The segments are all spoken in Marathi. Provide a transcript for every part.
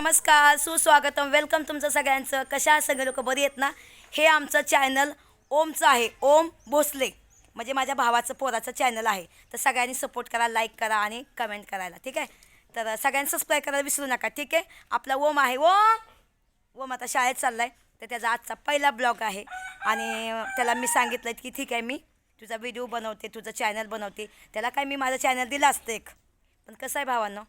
नमस्कार सुस्वागतम. वेलकम तुमचं सगळ्यांचं. कशा सगळे लोक बरी आहेत ना? हे आमचं चॅनल ओमचं आहे. ओम भोसले. म्हणजे माझ्या भावाचं पोराचं चॅनल आहे. तर सगळ्यांनी सपोर्ट करा लाईक करा आणि कमेंट करायला. ठीक आहे? तर सगळ्यांनी सबस्क्राईब करायला विसरू नका. ठीक आहे? आपला ओम आहे. ओम! ओम आता शाळेत चालला आहे तर त्याचा आजचा पहिला ब्लॉग आहे. आणि त्याला मी सांगितलं की ठीक आहे मी तुझा व्हिडिओ बनवते तुझं चॅनल बनवते. त्याला काय मी माझं चॅनल दिलं असतं एक. पण कसं आहे भावांनो?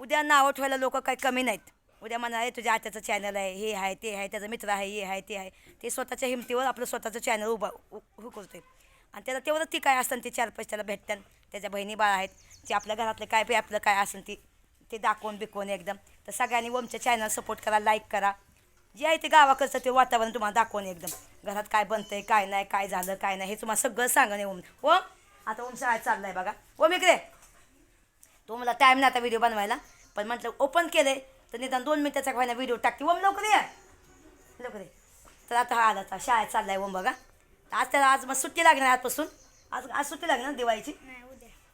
उद्या नावं ठेवायला लोक काही कमी नाहीत. उद्या म्हणाले तुझ्या आत्याचं चॅनल आहे हे आहे ते आहे त्याचा मित्र आहे हे आहे ते आहे. ते स्वतःच्या हिमतीवर आपलं स्वतःचं चॅनल उभा उ हे करतोय. आणि त्याला तेवढं ती काय असतं ते चार पैसे त्याला भेटतात. त्याच्या बहिणी बाळ आहेत. जे आपल्या घरातले काय बी आपलं काय असेल ती ते दाखवून बिकवून एकदम. तर सगळ्यांनी ओमच्या चॅनल सपोर्ट करा लाईक करा. जे आहे ते गावाकडचं ते वातावरण तुम्हाला दाखवून एकदम. घरात काय बनतंय काय नाही काय झालं काय नाही हे तुम्हाला सगळं सांगणे ओम. ओम आता ओम शाळेत चाललं आहे बघा. ओम इकडे. तो मला टाईम नाही आता व्हिडिओ बनवायला. पण म्हटलं ओपन केले तर निदान दोन मिनिटाचा व्हायला व्हिडिओ टाकते. ओम लवकर ये. लवकर ये. तर आता हा आला आता शाळेत चाललाय ओम बघा. आज त्याला आज मग सुट्टी लागणार आजपासून. आज आज सुट्टी लागणार दिवाळीची?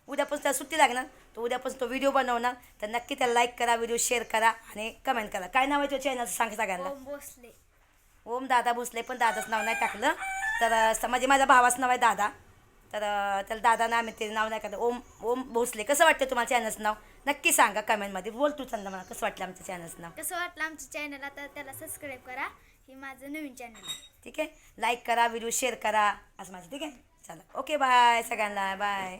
उद्यापासून त्याला सुट्टी लागणार. तर उद्यापासून तो व्हिडिओ बनवणार. तर नक्की त्याला लाईक करा व्हिडिओ शेअर करा आणि कमेंट करा. काय नाव आहे तो चॅनलचं सांग सगळ्यांना. ओम भोसले. ओम दादा भोसले पण दादाचं नाव नाही टाकलं. तर अं, म्हणजे माझ्या भावाचं नाव आहे दादा. तर त्याला दादा ना आम्ही ते नाव नाही टाकलं ओम ओम भोसले. कसं वाटतं तुम्हाला चॅनलचं नाव? नक्की सांगा कमेंटमध्ये बोल तू चंदा मला कसं वाटलं आमचं चॅनलचं नाव? कसं वाटलं आमचं चॅनल आता त्याला सबस्क्राईब करा. हे माझं नवीन चॅनल आहे. ठीक आहे? लाईक करा व्हिडिओ शेअर करा. असं माझं. ठीक आहे? चला. ओके बाय सगळ्यांना. बाय